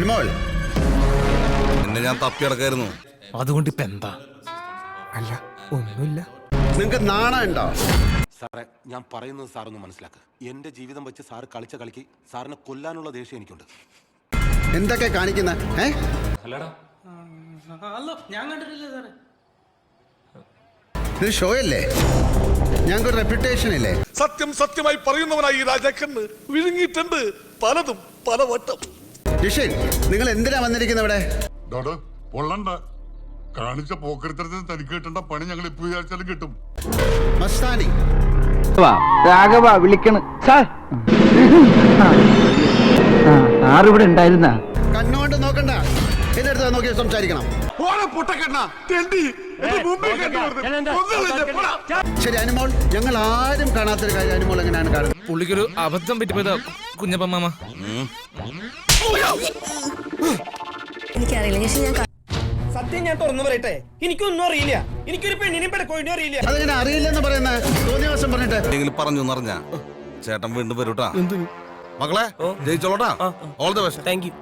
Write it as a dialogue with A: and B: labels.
A: അനുമോൾ.
B: എന്നെ ഞാൻ തപ്പിയടക്കായിരുന്നു
C: അതുകൊണ്ട് ഇപ്പൊ എന്താ?
D: അല്ല ഒന്നുമില്ല.
A: നിങ്ങൾക്ക് നാണം ഉണ്ടോ?
E: സാറേ ഞാൻ പറയുന്നത് സാറൊന്ന് മനസ്സിലാക്കുക എന്റെ ജീവിതം വെച്ച് സാറ് കളിച്ച കളിക്ക് സാറിനെ കൊല്ലാനുള്ള ദേഷ്യം എനിക്കുണ്ട്.
A: എന്തൊക്കെ കാണിക്കുന്ന? ഏ? ഇത് ഷോ അല്ലേ ഞങ്ങൾക്ക് റെപ്യൂട്ടേഷൻ ഇല്ലേ
F: സത്യം സത്യമായി പറയുന്നവനായി ഈ രാജാക്കന്ന് വിഴുങ്ങിയിട്ടുണ്ട്. പലതും പലവട്ടം.
A: ജിഷിൻ നിങ്ങൾ എന്തിനാ വന്നിരിക്കുന്നത് ഇവിടെ?
G: പൊള്ളണ്ട. കാണിച്ച പോക്കരുത്തരത്തിന് തനിക്ക് കിട്ടേണ്ട പണി ഞങ്ങൾ ഇപ്പൊ വിചാരിച്ചാലും കിട്ടും.
A: മസ്താനി.
H: രാഘവ വിളിക്കണ്. സാർ ആറിവിടെ ഉണ്ടായിരുന്ന.
A: കണ്ണുകൊണ്ട് നോക്കണ്ട. എന്റെ അടുത്ത് നോക്കി സംസാരിക്കണം. ശരി അനുമോൾ ഞങ്ങൾ ആരും കാണാത്തൊരു കാര്യം അനുമോൾ എങ്ങനെയാണ് കാണുന്നത്?
C: പുള്ളിക്കൊരു അബദ്ധം പറ്റിപ്പോയതാ കുഞ്ഞപ്പ മാമ.
I: എനിക്കറിയില്ല പക്ഷെ ഞാൻ
D: സത്യം ഞാൻ തുറന്നു പറയട്ടെ? എനിക്കൊന്നും അറിയില്ല. എനിക്കൊരു പെണ്ണിനെ പെടക്കോഴിനെ അറിയില്ല.
A: അതെങ്ങനെ അറിയില്ലെന്ന് പറയുന്ന തോന്നിയ ദിവസം പറഞ്ഞിട്ട്.
B: എന്തെങ്കിലും പറഞ്ഞു എന്നറിഞ്ഞ ചേട്ടൻ വീണ്ടും വരൂട്ടാ. മക്കളെ ജയിച്ചോളട്ടാ. All the best
D: thank you